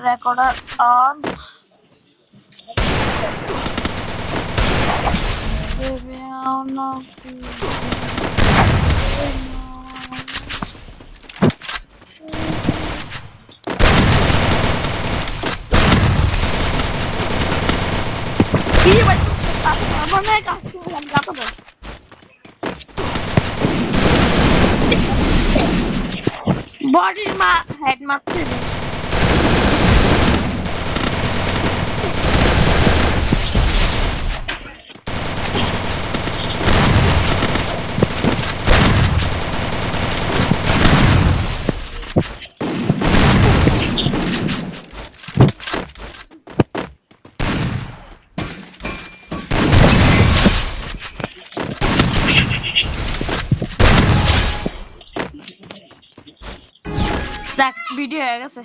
Recorder on. Baby, I don't know. Iya, betul. Apa nih kasih yang kata tuh? বডির মা হেড মারছে দেখ ভিডিও হয়ে গেছে।